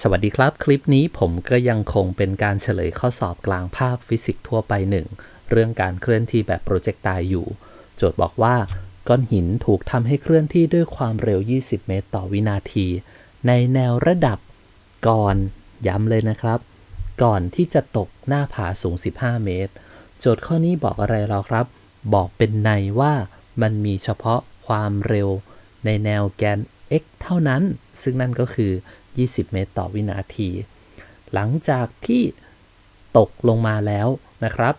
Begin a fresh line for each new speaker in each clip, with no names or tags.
สวัสดีครับ คลิปนี้ผมก็ยังคงเป็นการเฉลยข้อสอบกลางภาคฟิสิกส์ทั่วไปหนึ่งเรื่องการเคลื่อนที่แบบโปรเจกต์ไตอยู่ โจทย์บอกว่า ก้อนหินถูกทำให้เคลื่อนที่ด้วยความเร็ว 20 เมตรต่อวินาที ในแนวระดับก่อนย้ำเลยนะครับ ก่อนที่จะตกหน้าผาสูง 15 เมตร โจทย์ข้อนี้บอกอะไรเราครับ บอกเป็นในว่ามันมีเฉพาะความเร็ว ในแนวแกน x เท่านั้น ซึ่งนั่นก็คือ 20 เมตรต่อวินาที หลังจากที่ตกลงมาแล้วนะครับ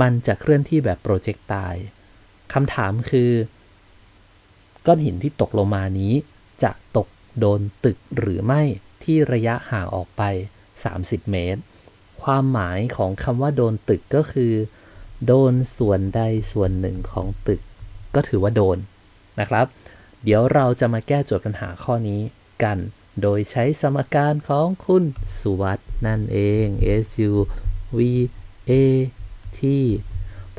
มันจะเคลื่อนที่แบบโปรเจกต์ไตล์คำถามคือ ก้อนหินที่ตกลงมานี้ จะตกโดนตึกหรือไม่ที่ระยะห่างออกไป 30 เมตร ความหมายของคำว่าโดนตึกก็คือ โดนส่วนใดส่วนหนึ่งของตึก ก็ถือว่าโดนนะครับ เดี๋ยวเราจะมาแก้โจทย์ปัญหาข้อนี้กัน โดยใช้สมการของคุณสุวัสด์นั่นเอง S U V A T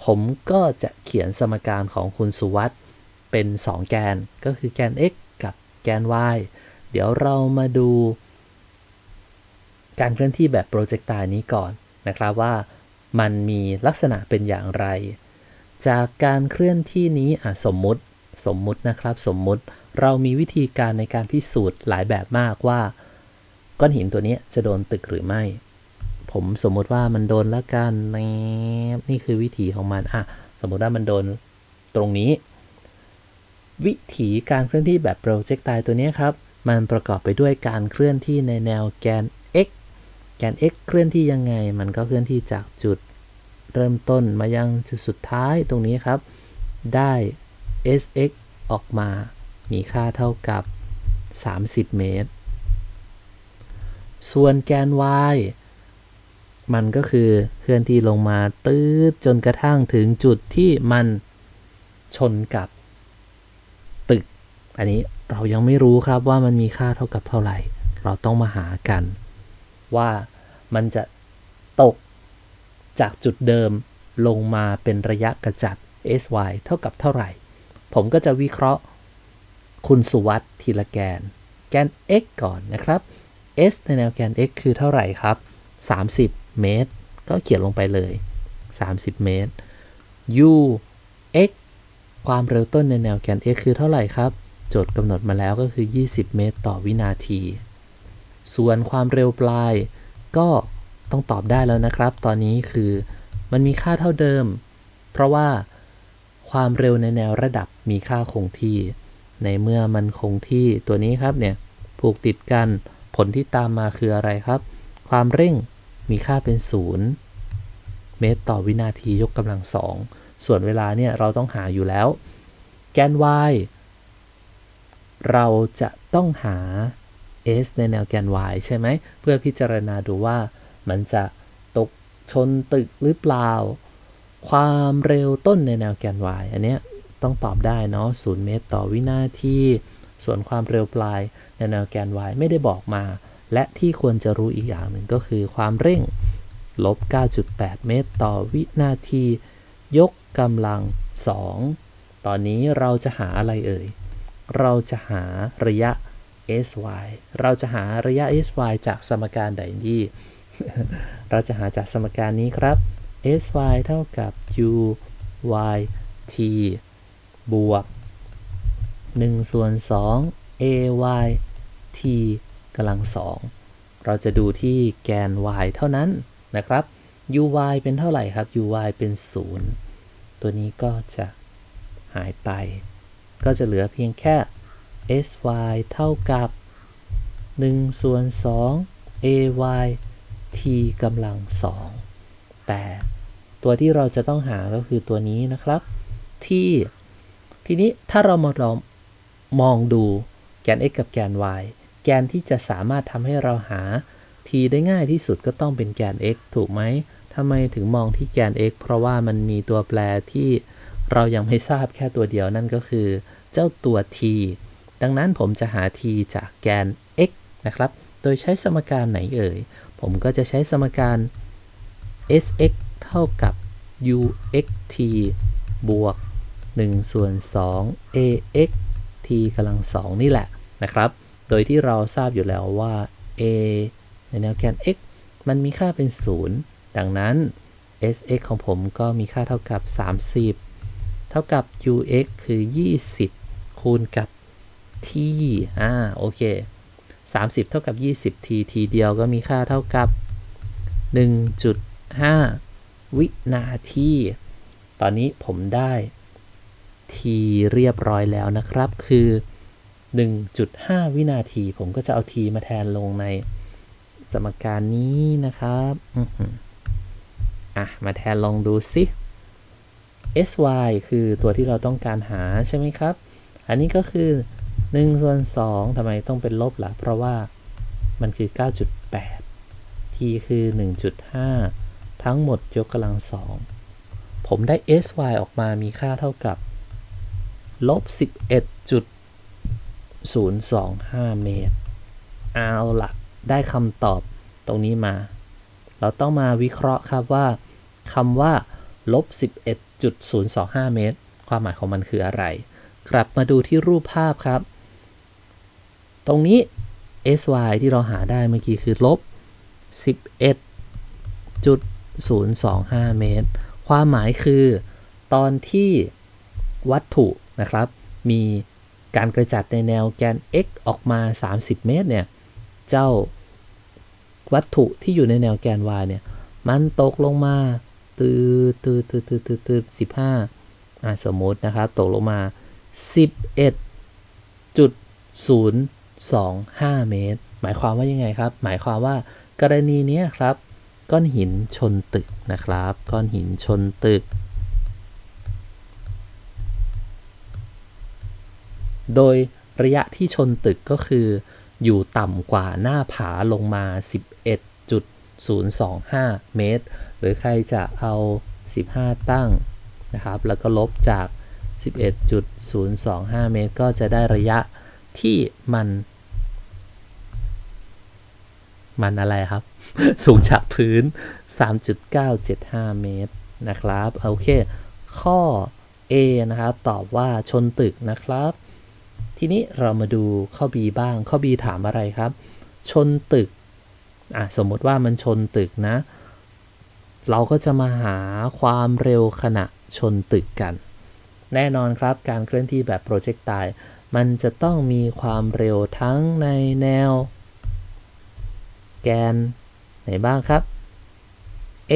ผมก็จะเขียนสมการของคุณสุวัสด์เป็น 2 แกนก็คือแกน x กับแกน y เดี๋ยวเรามาดู การเคลื่อนที่แบบโปรเจกต์ตล์นี้ก่อนนะครับว่ามันมีลักษณะเป็นอย่างไร จากการเคลื่อนที่นี้สมมุติสมมุตินะครับสมมุติ เรามีวิธีการในการพิสูจน์หลายแบบมากว่า ก้อนหินตัวนี้จะโดนตึกหรือไม่ ผมสมมติว่ามันโดนละกันนนี่คือวิธีของมันอะสมมติว่ามันโดนตรงนี้ วิธีการเคลื่อนที่แบบโปรเจกต์ไตตัวนี้ครับ มันประกอบไปด้วยการเคลื่อนที่ในแนวแกน x แกน x เคลื่อนที่ยังไง มันก็เคลื่อนที่จากจุดเริ่มต้นมายังจุดสุดท้ายตรงนี้ครับ ได้ sx ออกมา มีค่าเท่ากับ 30 เมตร ส่วนแกน y มันก็คือเคลื่อนที่ลงมาตืดจนกระทั่งถึงจุดที่มันชนกับตึก อันนี้เรายังไม่รู้ครับว่ามันมีค่าเท่ากับเท่าไหร่ เราต้องมาหากัน ว่ามันจะตกจากจุดเดิมลงมาเป็นระยะกระจัด sy เท่ากับเท่าไหร่ ผมก็จะวิเคราะห์ คุณสุวัสด์ทีละแกน แกน x ก่อนนะครับ s ในแนวแกน x คือเท่าไหร่ครับ 30 เมตร ก็เขียนลงไปเลย 30 เมตร u x ความเร็วต้นในแนวแกน x คือเท่าไหร่ครับ โจทย์กำหนดมาแล้วก็คือ 20 เมตร ต่อวินาที ส่วนความเร็วปลาย ก็ต้องตอบได้แล้วนะครับ ตอนนี้คือมันมีค่าเท่าเดิม เพราะว่าความเร็วในแนวระดับมีค่าคงที่ ในเมื่อมันคงที่ตัวนี้ครับเนี่ยผูกติดกันผลที่ตามมาคืออะไรครับ ความเร่งมีค่าเป็น 0 เมตรต่อวินาทียกกำลังสองส่วนเวลาเนี่ยเราต้องหาอยู่แล้ว แกน y เราจะต้องหา s ในแนวแกน y ใช่ไหม เพื่อพิจารณาดูว่ามันจะตกชนตึกหรือเปล่า ความเร็วต้นในแนวแกน y อันเนี้ย ต้องตอบได้เนาะ0เมตรต่อวินาทีส่วนความเร็วปลายในแนวแกน y ไม่ได้บอกมา และที่ควรจะรู้อีกอย่างหนึ่งก็คือความเร่งลบ 9.8 เมตรต่อวินาที ยกกำลัง 2 ตอนนี้เราจะหาอะไรเอ่ย เราจะหาระยะ sy เราจะหาระยะ sy จากสมการใดดีเราจะหาจากสมการนี้ครับ sy เท่ากับ u y t บวก1ส่วน2 ay t กำลัง 2 เราจะดูที่แกน y เท่านั้นนะครับ uy เป็นเท่าไหร่ครับ uy เป็น 0 ตัวนี้ก็จะหายไป ก็จะเหลือเพียงแค่ sy เท่ากับ1ส่วน2 ay t กำลัง 2 แต่ตัวที่เราจะต้องหาก็คือตัวนี้นะครับ ที่ ทีนี้ถ้าเรามาลองมองดูแกน x กับแกน y แกนที่จะสามารถทำให้เราหา t ได้ง่ายที่สุดก็ต้องเป็นแกน x ถูกไหมทำไมถึงมองที่แกน x เพราะว่ามันมีตัวแปรที่เรายังไม่ทราบแค่ตัวเดียวนั่นก็คือ เจ้าตัว t ดังนั้นผมจะหา t จากแกน x นะครับ โดยใช้สมการไหนเอ่ย ผมก็จะใช้สมการ sx เท่ากับ uxt บวก 1 ส่วน 2 ax t กำลัง 2 นี่แหละนะครับ โดยที่เราทราบอยู่แล้วว่า a ในแนวแกน x มันมีค่าเป็น 0 ดังนั้น sx ของผมก็มีค่าเท่ากับ 30 เท่ากับ ux คือ 20 คูณกับ t อ่า โอเค 30 เท่ากับ 20 t t เดียวก็มีค่าเท่ากับ 1.5 วินาที ตอนนี้ผมได้ t เรียบร้อยแล้วนะครับ คือ 1.5 วินาที ผมก็จะเอา t มาแทนลงในสมการนี้นะครับอือหืออะ มาแทนลองดูสิ sy คือตัวที่เราต้องการหาใช่ไหมครับ อันนี้ก็คือ1ส่วน2ทำไมต้องเป็นลบล่ะ เพราะว่ามันคือ 9.8 t คือ 1.5 ทั้งหมดยกกำลังสอง ผมได้ sy ออกมามีค่าเท่ากับ ลบ 11.025 เมตร เอาละได้คำตอบตรงนี้มา เราต้องมาวิเคราะห์ครับว่าคำว่าลบ 11.025 เมตร ความหมายของมันคืออะไร กลับมาดูที่รูปภาพครับ ตรงนี้ sy ที่เราหาได้เมื่อกี้คือลบ 11.025 เมตร ความหมายคือ ตอนที่วัตถุ นะครับ มีการกระจัดในแนวแกน x ออกมา 30 เมตรเนี่ย เจ้าวัตถุที่อยู่ในแนวแกน y เนี่ย มันตกลงมาตือตือตือตือตือตือสิบห้าอ่าสมมตินะครับ ตกลงมา 11.025 เมตร หมายความว่ายังไงครับ หมายความว่ากรณีนี้ครับ ก้อนหินชนตึกนะครับ ก้อนหินชนตึก โดยระยะที่ชนตึกก็คือ อยู่ต่ำกว่าหน้าผาลงมา 11.025 เมตร หรือใครจะเอา 15 ตั้งนะครับ แล้วก็ลบจาก 11.025 เมตร ก็จะได้ระยะที่มัน มันอะไรครับ สูงจากพื้น 3.975 เมตรนะครับ โอเค ข้อ A นะครับ ตอบว่าชนตึกนะครับ ทีนี้เรามาดูข้อ B บ้าง ข้อ B ถามอะไรครับ ชนตึกอะสมมติว่ามันชนตึกนะ เราก็จะมาหาความเร็วขณะชนตึกกัน แน่นอนครับการเคลื่อนที่แบบโปรเจกต์ไตมันจะต้องมีความเร็วทั้งในแนว แกน ไหนบ้างครับ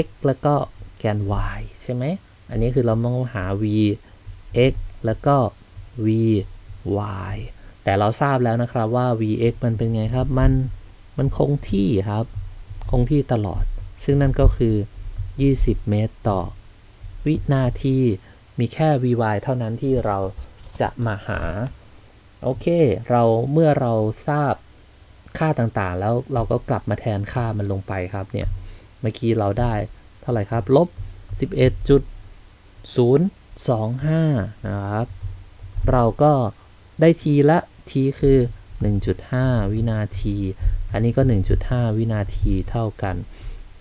x แล้วก็แกน y ใช่ไหม อันนี้คือเราต้องหา v x แล้วก็ v y แต่เราทราบแล้วนะครับว่า vx มันเป็นไงครับ มัน มันคงที่ครับ คงที่ตลอด ซึ่งนั่นก็คือ 20 เมตรต่อ วินาที มีแค่ vy เท่านั้นที่เราจะมาหา โอเค เราเมื่อเราทราบค่าต่างๆ แล้วเราก็กลับมาแทนค่ามันลงไปครับเนี่ย เมื่อกี้เราได้เท่าไหร่ครับ ลบ 11.025 นะครับ เราก็ ได้ทีละ t คือ 1.5 วินาที อันนี้ก็ 1.5 วินาทีเท่ากัน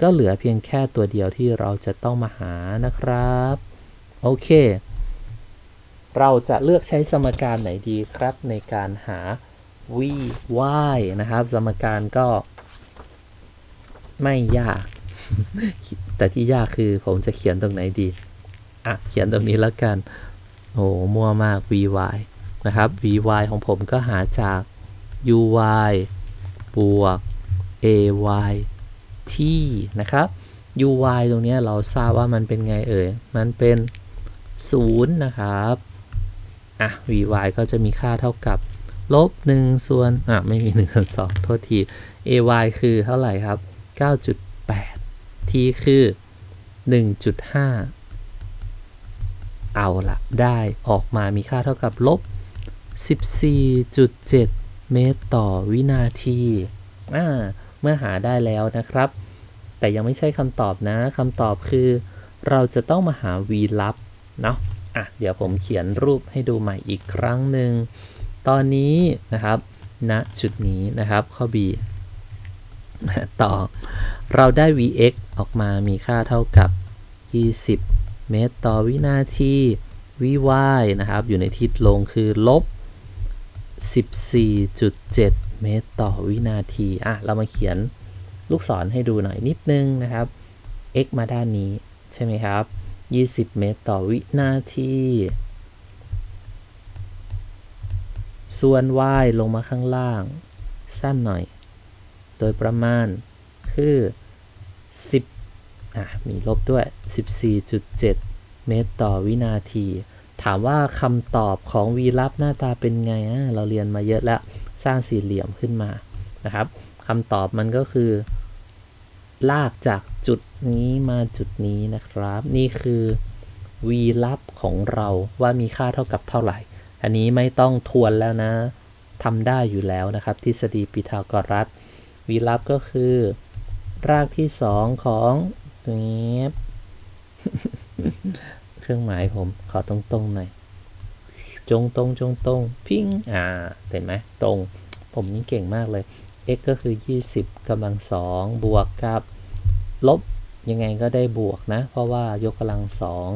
ก็เหลือเพียงแค่ตัวเดียวที่เราจะต้องมาหานะครับ โอเค เราจะเลือกใช้สมการไหนดีครับในการหา v y นะครับ สมการก็ ไม่ยาก แต่ที่ยากคือผมจะเขียนตรงไหนดี อะ เขียนตรงนี้แล้วกัน โอ้มั่วมาก v y นะครับ v y ของผมก็หาจาก u y บวก a y t นะครับ u y ตรงนี้เราทราบว่ามันเป็นไงเอ่ย มันเป็น 0 นะครับ อะ v y ก็จะมีค่าเท่ากับลบ1ส่วน อะ ไม่มี1ส่วน2โทษที a y คือเท่าไหร่ครับ 9.8 t คือ 1.5 เอาละได้ออกมามีค่าเท่ากับลบ 14.7 เมตรต่อวินาทีอ่าเมื่อหาได้แล้วนะครับ แต่ยังไม่ใช่คำตอบนะคำตอบคือ เราจะต้องมาหา v ลับเนาะอะเดี๋ยวผมเขียนรูปให้ดูใหม่อีกครั้งหนึ่ง ตอนนี้นะครับณนะจุดนี้นะครับข้อ b ต่อ เราได้ vx ออกมามีค่าเท่ากับ 20 เมตรต่อวินาที vy นะครับ อยู่ในทิศลงคือลบ 14.7เ20เมตรต่อวินาที อะ เรามาเขียนลูกศรให้ดูหน่อยนิดนึงนะครับ x มาด้านนี้ใช่ไหมครับ 20 เมตรต่อวินาที ส่วน y ลงมาข้างล่าง สั้นหน่อย โดยประมาณคือ 10 อะ มีลบด้วย 14.7 เมตรต่อวินาที ถามว่าคำตอบของ v ลับหน้าตาเป็นไงเราเรียนมาเยอะแล้ว สร้างสี่เหลี่ยมขึ้นมานะครับคำตอบมันก็คือ ลากจากจุดนี้มาจุดนี้นะครับ นี่คือ v ลับของเราว่ามีค่าเท่ากับเท่าไหร่ อันนี้ไม่ต้องทวนแล้วนะทำได้อยู่แล้วนะครับ ทฤษฎีปิทาโกรัส v ลับก็คือ รากที่สองของเนบ เครื่องหมายผมขอตรงๆหน่อยจงตรงจงตรงพิงอ่าเห็นไหมตรง ผมนี่เก่งมากเลย x ก็คือ 20กำลังสองบวกกับลบยังไงก็ได้บวกนะ เพราะว่ายกกำลังสอง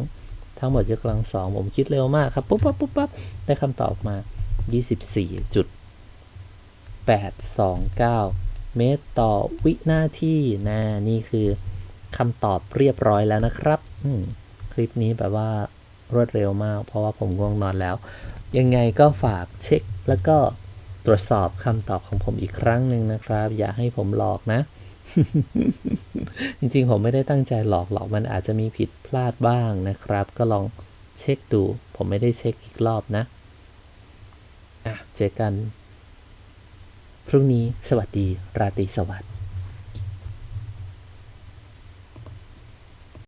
ทั้งหมดยกกำลังสองผมคิดเร็วมากครับ ปุ๊บปั๊บปุ๊บปั๊บได้คำตอบมา 24.829 เมตรต่อวินาทีนะนี่คือคำตอบเรียบร้อยแล้วนะครับ อืม คลิปนี้แบบว่ารวดเร็วมาก เพราะว่าผมง่วงนอนแล้ว ยังไงก็ฝากเช็ค แล้วก็ตรวจสอบคำตอบของผมอีกครั้งหนึ่งนะครับ อย่าให้ผมหลอกนะ จริงๆ ผมไม่ได้ตั้งใจหลอกหรอกมันอาจจะมีผิดพลาดบ้างนะครับ ก็ลองเช็คดู ผมไม่ได้เช็คอีกรอบนะอะเจอกัน พรุ่งนี้สวัสดี ราตรีสวัสดิ์